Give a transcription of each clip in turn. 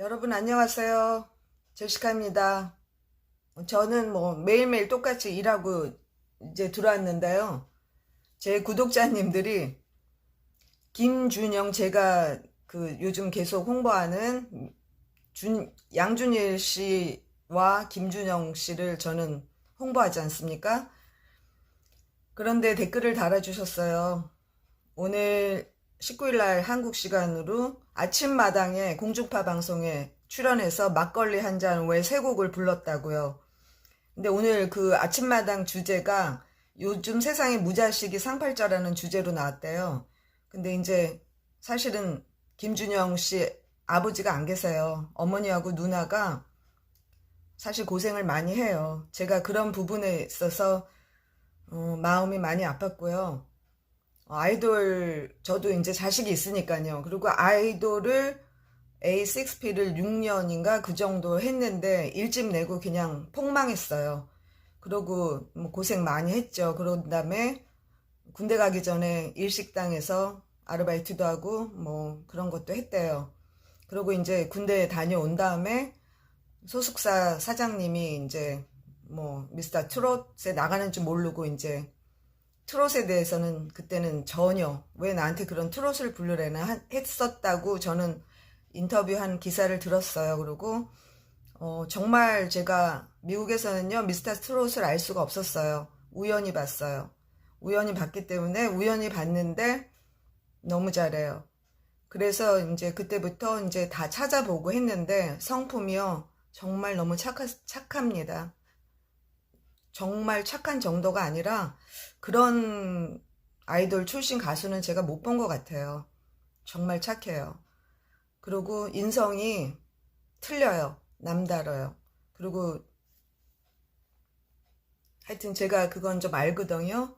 여러분 안녕하세요. 제시카입니다. 저는 뭐 매일매일 똑같이 일하고 이제 들어왔는데요. 제 구독자님들이 김준영 제가 그 요즘 계속 홍보하는 준, 양준일 씨와 김준영 씨를 저는 홍보하지 않습니까? 그런데 댓글을 달아주셨어요. 오늘 19일 날 한국 시간으로 아침마당에 공중파 방송에 출연해서 막걸리 한 잔 외 세 곡을 불렀다고요. 근데 오늘 그 아침마당 주제가 요즘 세상에 무자식이 상팔자라는 주제로 나왔대요. 근데 이제 사실은 김준영 씨 아버지가 안 계세요. 어머니하고 누나가 사실 고생을 많이 해요. 제가 그런 부분에 있어서 어, 마음이 많이 아팠고요. 어, 아이돌 저도 이제 자식이 있으니까요. 그리고 아이돌을 A6P를 6년인가 그 정도 했는데 일집 내고 그냥 폭망했어요. 그러고 뭐 고생 많이 했죠. 그런 다음에 군대 가기 전에 일식당에서 아르바이트도 하고 뭐 그런 것도 했대요. 그러고 이제 군대 다녀온 다음에 소속사 사장님이 이제 뭐 미스터 트롯에 나가는 줄 모르고 이제 트롯에 대해서는 그때는 전혀 왜 나한테 그런 트롯을 부르래나 하- 했었다고 저는 인터뷰한 기사를 들었어요. 그리고 어, 정말 제가 미국에서는요 미스터 트롯을 알 수가 없었어요. 우연히 봤어요. 우연히 봤기 때문에 우연히 봤는데 너무 잘해요. 그래서 이제 그때부터 이제 다 찾아보고 했는데 성품이요 정말 너무 착하, 착합니다. 정말 착한 정도가 아니라 그런 아이돌 출신 가수는 제가 못 본 것 같아요. 정말 착해요. 그리고 인성이 틀려요. 남다르요. 그리고 하여튼 제가 그건 좀 알거든요.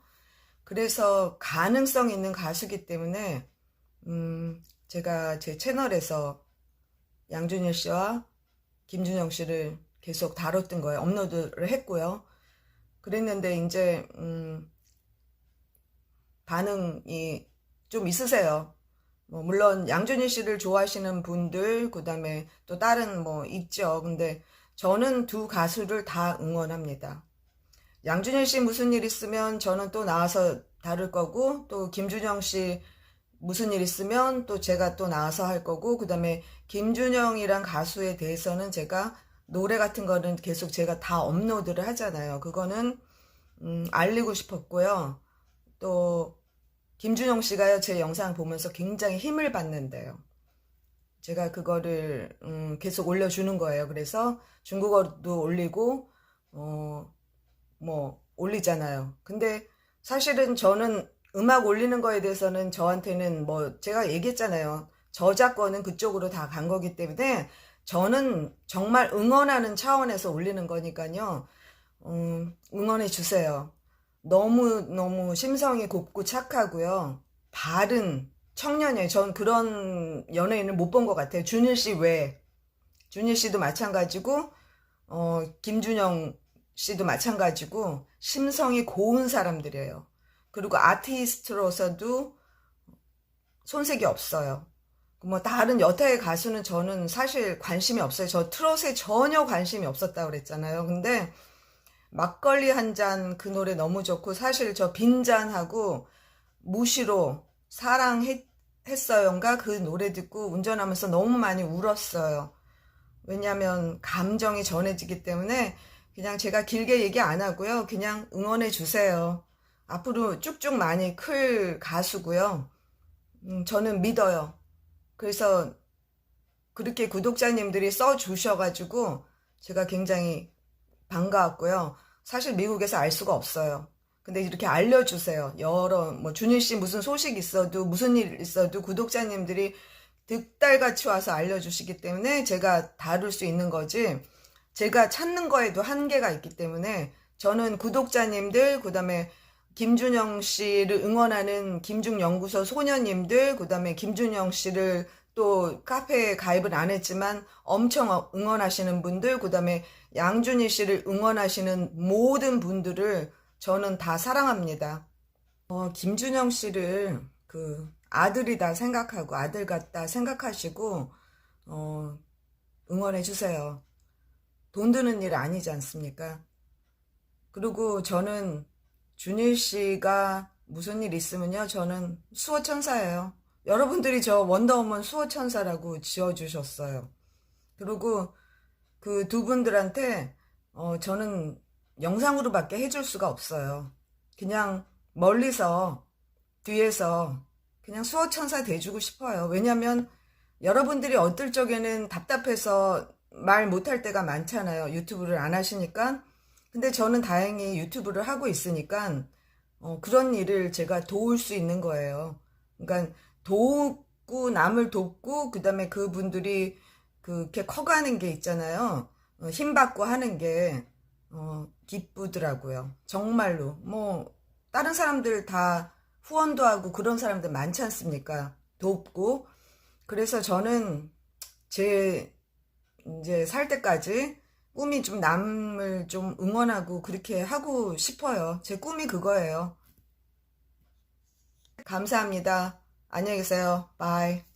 그래서 가능성 있는 가수기 때문에 음, 제가 제 채널에서 양준일 씨와 김준영 씨를 계속 다뤘던 거예요. 업로드를 했고요. 그랬는데 이제 음, 반응이 좀 있으세요. 뭐 물론 양준일 씨를 좋아하시는 분들 그다음에 또 다른 뭐 있죠. 근데 저는 두 가수를 다 응원합니다. 양준일 씨 무슨 일 있으면 저는 또 나와서 다룰 거고 또 김준영 씨 무슨 일 있으면 또 제가 또 나와서 할 거고 그다음에 김준영이란 가수에 대해서는 제가 노래 같은 거는 계속 제가 다 업로드를 하잖아요. 그거는 음, 알리고 싶었고요. 또 김준영 씨가요 제 영상 보면서 굉장히 힘을 받는데요. 제가 그거를 음, 계속 올려주는 거예요. 그래서 중국어도 올리고 어, 뭐 올리잖아요. 근데 사실은 저는 음악 올리는 거에 대해서는 저한테는 뭐 제가 얘기했잖아요. 저작권은 그쪽으로 다 간 거기 때문에 저는 정말 응원하는 차원에서 올리는 거니까요. 음, 응원해 주세요. 너무 너무 심성이 곱고 착하고요. 바른 청년이에요. 전 그런 연예인을 못 본 것 같아요. 준일 씨 외에. 준일 씨도 마찬가지고 어, 김준영 씨도 마찬가지고 심성이 고운 사람들이에요. 그리고 아티스트로서도 손색이 없어요. 뭐 다른 여타의 가수는 저는 사실 관심이 없어요. 저 트롯에 전혀 관심이 없었다고 그랬잖아요. 근데 막걸리 한 잔 그 노래 너무 좋고 사실 저 빈잔하고 무시로 사랑했어요인가 그 노래 듣고 운전하면서 너무 많이 울었어요. 왜냐하면 감정이 전해지기 때문에 그냥 제가 길게 얘기 안 하고요. 그냥 응원해 주세요. 앞으로 쭉쭉 많이 클 가수고요. 음, 저는 믿어요. 그래서 그렇게 구독자님들이 써 주셔가지고 제가 굉장히 반가웠고요. 사실 미국에서 알 수가 없어요. 근데 이렇게 알려주세요. 여러, 뭐, 준일 씨 무슨 소식 있어도, 무슨 일 있어도 구독자님들이 득달같이 와서 알려주시기 때문에 제가 다룰 수 있는 거지, 제가 찾는 거에도 한계가 있기 때문에 저는 구독자님들, 그 다음에 김준영 씨를 응원하는 김중연구소 소녀님들, 그 다음에 김준영 씨를 또 카페에 가입을 안 했지만 엄청 응원하시는 분들, 그 다음에 양준희 씨를 응원하시는 모든 분들을 저는 다 사랑합니다. 어, 김준영 씨를 그 아들이다 생각하고 아들 같다 생각하시고 어, 응원해 주세요. 돈 드는 일 아니지 않습니까? 그리고 저는 준일 씨가 무슨 일 있으면요, 저는 수호천사예요. 여러분들이 저 원더우먼 수호천사라고 지어주셨어요. 그리고 그 두 분들한테 어, 저는 영상으로밖에 해줄 수가 없어요. 그냥 멀리서 뒤에서 그냥 수호천사 돼주고 싶어요. 왜냐면 여러분들이 어떨 적에는 답답해서 말 못할 때가 많잖아요. 유튜브를 안 하시니까. 근데 저는 다행히 유튜브를 하고 있으니까 어, 그런 일을 제가 도울 수 있는 거예요. 그러니까 돕고 남을 돕고 그다음에 그분들이 그렇게 커가는 게 있잖아요. 어, 힘받고 하는 게 어, 기쁘더라고요. 정말로 뭐 다른 사람들 다 후원도 하고 그런 사람들 많지 않습니까? 돕고 그래서 저는 제 이제 살 때까지 꿈이 좀 남을 좀 응원하고 그렇게 하고 싶어요. 제 꿈이 그거예요. 감사합니다. 안녕히 계세요. 바이.